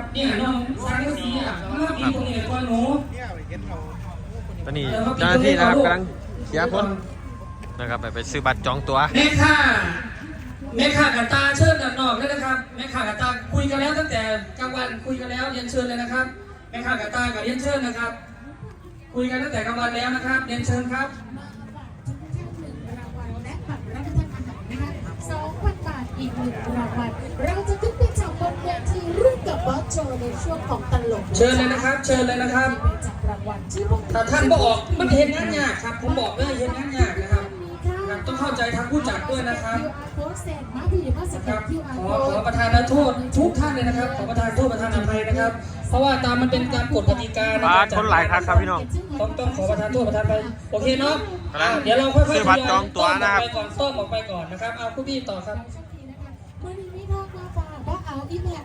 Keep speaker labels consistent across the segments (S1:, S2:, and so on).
S1: นะครับเนี่ยน้องสังกะสีอะมาปีตรงนี้ก่อนหนู
S2: ตอนนี้เจ้าหน้าที่นะครับกำลังเคลียร์พ้นนะครับไปไปซื้อบัตรจองตั๋ว
S1: แม่ค่าแม่ค่ากับตาเชิญด้านนอกด้วยนะครับแม่ค่ากับตาคุยกันแล้วตั้งแต่กลางวันคุยกันแล้วเรียนเชิญเลยนะครับแม่ค่ากับตากับเรียนเชิญนะครับ คุยกันตั้งแต่กลางวันแล้วนะครับเรียนเชิญครับ
S3: รางวัลและบัตรรับประทานอาหารนะคะสองพันบาทอีกหนึ่งรางวัลเราจะขึ้นไปจับบนเว ทีร่วมกับบอสโจในช่วงของตลก
S1: เชิญเลยนะครับ เชิญเลยนะครับ
S3: ไปจับรางวัลที่พวก
S1: ถ้าท่านบอกมันเห็นงานยากครับ ผมบอกเลยเห็นงานยากนะครับครับต้องเข้าใจทางผู้จัดด้วยนะครับ
S3: โค้ดเซนมาพี่มาส
S1: ค
S3: แก
S1: รั
S3: น
S1: บ
S3: คิวอาร์
S1: ขอขอประธานโทษทุกท่านเลยนะครับ ขอประธานโทษประธานอภัยนะครับ เพราะว่าตามมันเป็นการกฎกติกาใน
S2: บั
S1: การ
S2: ตร
S1: จั
S2: คนหลายครับครับพี่น้อง
S1: ต้องต้องขอประธานโทษประธานไปโอเคเนาะ
S2: กำลัง
S1: เดี๋ยวเราค่อยๆ
S2: ซื้อบัตรจองตั๋วนะครับ
S1: ต้มออกไปก่อนต้มออกไปก่อนนะครับเอาคุณพี่ต่อครับ
S3: มื่อนี้ไม่ทอดมาฝากว่าเอาอีเมล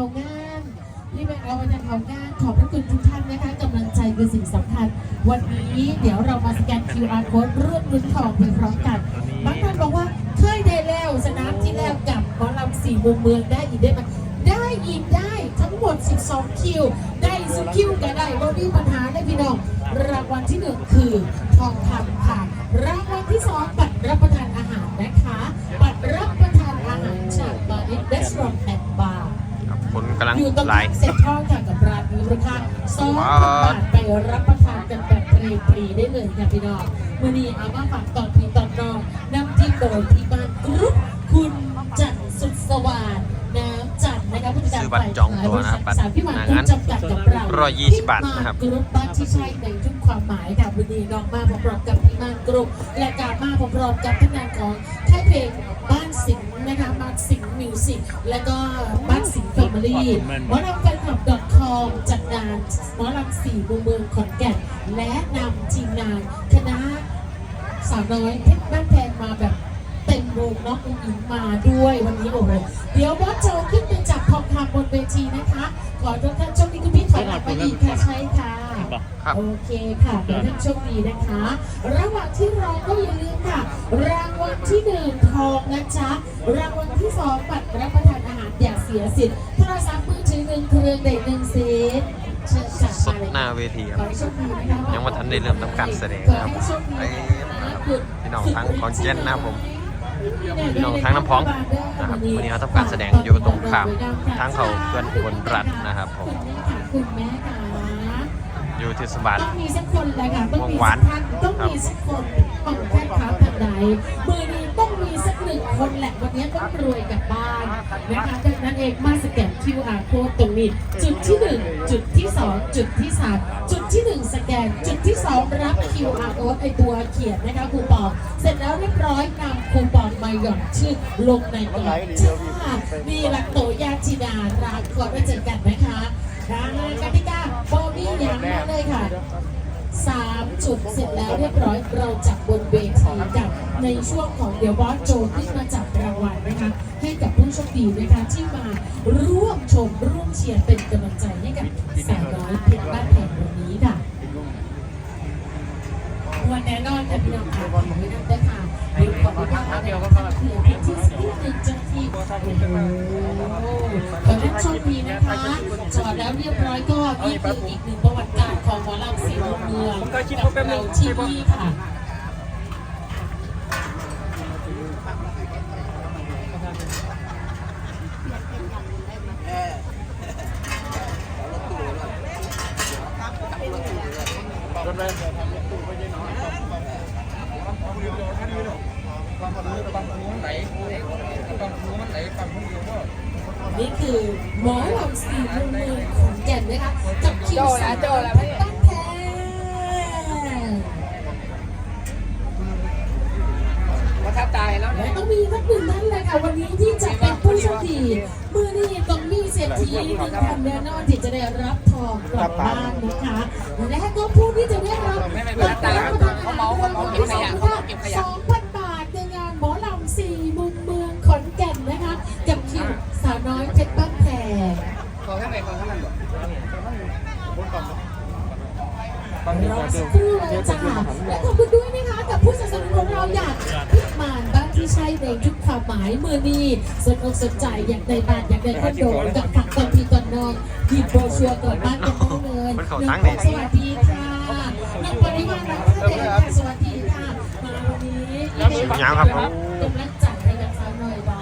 S3: เอาไปแต่งของงานอีเมลเอาไปแต่งของงานขอบพระคุณทุกท่านนะคะกำลังใจคือสิ่งสำคัญ วันนี้เดี๋ยวเรามาสแกน QR code ร่วมลุ้นทองไปพร้อมกันบางท่านบอกว่าเคยได้แล้วสนามที่แล้วกับหมอลำสี่มุมเมืองได้อีกได้ไหมได้อีกได้ทั้งหมด 12 คิว ได้สุดคิวก็ได้บ่มีปัญหาเลยพี่น้อง รางวัลที่หนึ่งคือทองคำค่ะ รางวัลที่สองบัตรรับประทานอาหารนะคะ บัตรรับประทานอาหารจากบาร์ดิสเรสอร์ทแอนด์บาร์
S2: ครับคนกำลัง
S3: อยู่ตรง
S2: หลา
S3: ข้ายมเซ็นทรัลค่ะกับร้านนี้ราคาสองพันบาทไปรับประทานกันแบบฟรีๆได้เลยค่ะพี่น้องวันนี้เอามาฝากตอนพี่ตอนน้องน้ำที่โดยที่บ้านกรุ๊ปคุณจันทร์สุดสวัสดิ์
S2: บัตรจองตั๋วนะครับบัตร
S3: สามพี่หวาน
S2: หน้างาน
S3: จำกัดกับเรา
S2: ร้อยยี่สิบบาทนะครับ
S3: กรุ๊ปบ้านที่ใช่ในทุกความหมายค่ะวันนี้น้องมาพร้อมกับพี่มานกรุ๊ปและการมาพร้อมกับท่านนางของค่ายเพลงบ้านสิงห์นะคะบ้านสิงห์มิวสิกและก็บ้านสิงห์แฟมิลี่หมอลำแฟนคลับ .com จัดงานหมอลำสี่มุมเมืองขอนแก่นและนำทีมงานคณะสาวน้อยเพชรบ้านแพงมาแบบเต็มวงน้องอุ้งอิงมาด้วยวันนี้โอ้โหเดี๋ยวบอสโจขึ้นไปจับ ทองคำบนเวทีนะคะ ขอทุกท่านโชคดีคุณพี่ถอยหลังไปอีกค่ะใช่ค่ะ
S2: ครับ
S3: โอเคค่ะขอให้ท่านโชคดีนะคะ ระหว่างที่รอก็อย่าลืมค่ะ รางวัลที่หนึ่งทองนะจ๊ะรางวัลที่สองบัตรรับประทานอาหารอย่าเสียสิทธิ์โทรศัพท์มือถือหนึ่งเครื่องเด็กหนึ่งเซตเชิญค่ะ
S2: สดหน้าเวทีค
S3: ข
S2: รั
S3: อบให้โชคดีนะคะ
S2: ยังไม่ทันได้เริ่มทำการแสดงนะครับ
S3: ขอให้โชคดี
S2: ไป
S3: นะคะ
S2: พี่น้องทั้งขอนแก่นนะครับผม พี่น้องทั้งน้ำพองนะครับวันนี้เราทำการแสดงอยู่ตรงข้ามทางเขาเพื่อนบนรัฐนะครับผม
S3: คุณแม่ค่ะ
S2: อยู่ที่สบัด
S3: ต้องมีสักคนแหละค่ะต้องมีสักท่านต้องมีสักคนของแค่ค้าทางใด นึ่งคนแหละวันนี้ต้องรวยกับบ้านนะคะดังนั้นเองมาสแกน QR code ตรงนี้ จุดที่หนึ่งจุดที่สองจุดที่สามจุดที่หนึ่งสแกน จุดที่สองรับ QR code ไอตัวเขียนนะคะคูปอง เสร็จแล้วเรียบร้อยนำคูปองมาหย่อนชื่อลงในกล่องจ้านี่หลักโตยาชิดารานก่อนไปเจอกันนะคะทางกติกาบอบี้ย่างนั้นเลยค่ะสามจุดเสร็จแล้วเรียบร้อยเราจับบนเวที ในช่วงของเดี๋ยวบอสโจขึ้นมาจับรางวัลนะคะ ให้กับผู้โชคดีนะคะที่มาร่วมชมร่วมเชียร์เป็นกำลังใจให้กับสาวน้อยเพชรบ้านแพงวันนี้ค่ะวันแน่นอนค่ะพี่น้องค่ะขอไม่นำได้ค่ะเดี๋ยวขอไม่ได้เดี๋ยวก็มาเคลียร์พื้นที่สักนิดหนึ่งเจ้าหน้าที่โอ้โหขอให้โชคดีนะคะจอดแล้วเรียบร้อยก็นี่คืออีกหนึ่งประวัติการของหมอลำสีเมืองกับเราที่นี่ค่ะ นี่คือหมอลำสีเมืองเมืองขอนแก่นนะคะกับคิวสาวน้อยเพชรบ้านแพง
S1: ประทับใจแล้ว
S3: และต้องมีสักหนึ่งท่านเลยค่ะวันนี้ที่จะเป็นผู้โชคดีมือนี้ต้องมีเศรษฐีหนึ่งท่านแน่นอนที่จะได้รับทองกลับบ้านนะคะและก็ผู้ที่จะได้รับบัตรรับประทานอาหารรางวัลที่สองค่ะสองพันบาทใสักครู่เลยจ้าและขอบคุณด้วยนะคะกับผู้สนับสนุนของเราอย่างพิมานบ้านที่ใช่ในทุกความหมายมือนี้สนอกสนใจอยากได้บ้านอยากได้คอนโดกับผักตอนทีตอนน้องหยิบโบชัวร์กลับบ้านกันได้เลย
S2: มันเข้าทาง
S3: สวัสดีค่ะน้องปริมาณรักท่าเด็กค่ะสวัสดีค่ะมาวันนี้
S2: ยาวครับม
S3: กำลังจัดให้กับสาวหน่อยบอ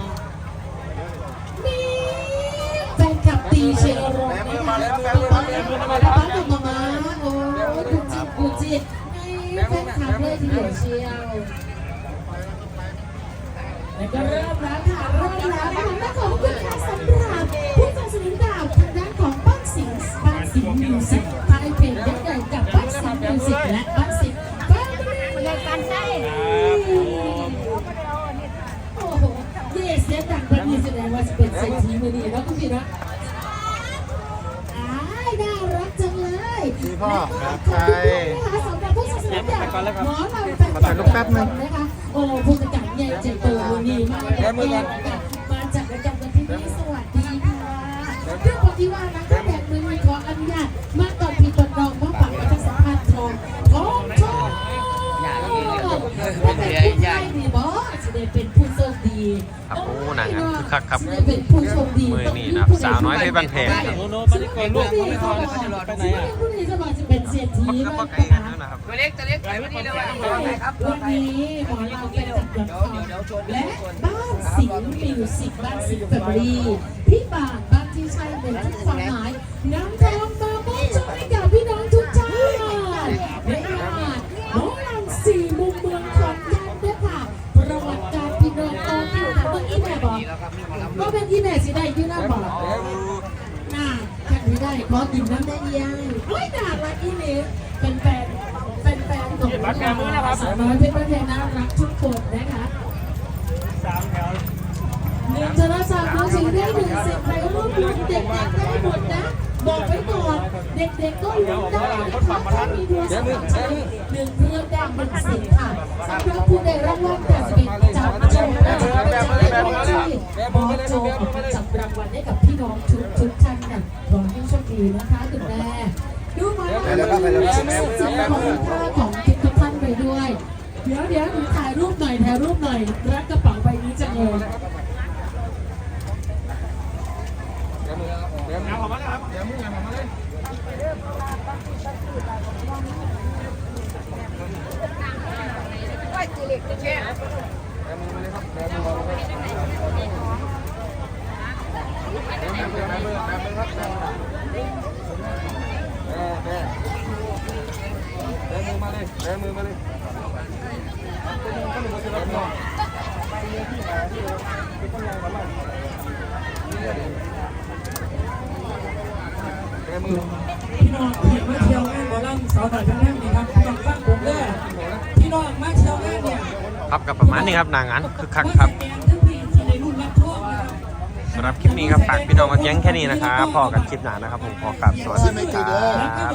S3: นี่แฟนคลับตีเชียร์รงนะคะ เลยทีเดียวเชียวแล้วก็เริ่มแล้วค่ะเริ่มแล้วนะคะและขอบคุณค่ะสำหรับผู้สนับสนุนดาวทางด้านของบ้านสิงห์บ้านสิงห์มิวสิกใต้เพลงยักษ์ใหญ่กับบ้านสิงห์มิวสิกและบ้านสิงห์บ้านเรียนการใช่โอ้โหเยสเสียงดังแบบนี้แสดงว่าจะเป็นเศรษฐีมือดีแล้วคุณพี่นะอ้ายน่ารักจังเลย พี่พ่อครับใคร สำหรับผู้สนับสนุนดาวหมอลำแฟนคลับนะคะโอ้ผู้จัดการใหญ่ใจโตมือดีมากเลยมาจากรายการวันที่นี้สวัสดีค่ะเรื่องของที่ว่านะคะ คึ
S2: กคักครับ
S3: จะได้เป็นผู้โชคดี
S2: มือนี่นะครับสาวน้อยเพชรบ้านแพงครับ
S3: โน้โน้มาที่ก่อนลูกมาที่ก่อนไปไหนอะผู้นี้จะมาจะเป็นเศรษฐี
S2: ก็
S3: บ้า
S2: ก็
S3: ง
S2: ไกล
S3: นะ
S2: กัน
S3: คะ
S2: นะครับ
S4: ตัวเล็กตัวเล็กไปวันนี้เดี๋ยววันนี้ครับ
S3: วันนี้หมอเราเป็นจัดดอทคอมและบ้านสิงห์มิวสิกบ้านสิงห์แฟมิลี่พี่บานบ้านที่ใช่เป็นทุกความหมายน้ำ กินน้ำได้ยังโอ้ยน่ารักอีเมลเป็นแฟนเป็นแฟนของเราสาวน้อยเพชรบ้านแพงน่ารักทุกคนนะคะสามแถวหนึ่งจะรศัพท์มือถือได้หนึ่งสิบใครร่วมลุ้นเด็กๆได้หมดนะ บอกไว้ก่อนเด็กๆก็ลุ้ได้นะคะถ้ามีโทรศัพท์ใช้หนึ่งเรื่องได้หนึ่งสิบค่ะสำหรับผู้ได้รางวัลแต่เป็นจับโจนะคะจะได้รางวัลที่บอโจออกมาจับรางวัลให้กับพี่น้องทุกทุกท่านค่ะขอให้โชคดีนะคะคุณแม่ดูมาชุดสีของค่าของทุกท่านไปด้วย เดี๋ยวเดี๋ยวหนูถ่ายรูปหน่อยถ่ายรูปหน่อยรักกระเป๋าใบนี้จังเลย
S1: พี่น้องเห็นมาเที่ยวงานหมอลำสาวหน่อยเป็นแรกนี่ครับพี่น้องฟังผมเลยพี่น้องมาเที่ยวงานเนี่ย
S2: ครับกับประมาณนี้ครับหนางอันคึกคักครับ
S1: มาแสดงทั้งปีที่ในรุ่นรั พี่น้องที่มาเที่ยวงานหมอลำ
S2: สาวหน่ยทั้งนั้นนี่ครับต้องฟังผมเด้อพี่น้องมาเที่ยวงานเนี่ยครับกับประมาณนี้ครับนางอันคือคักครับสำหรั
S1: บคลิปนี้ครั
S2: บ
S1: ฝากพี่น้องมาเพียงแค่นี้นะครับพอกับคลิปหนานะครับผมพอกับสวัสดีครับ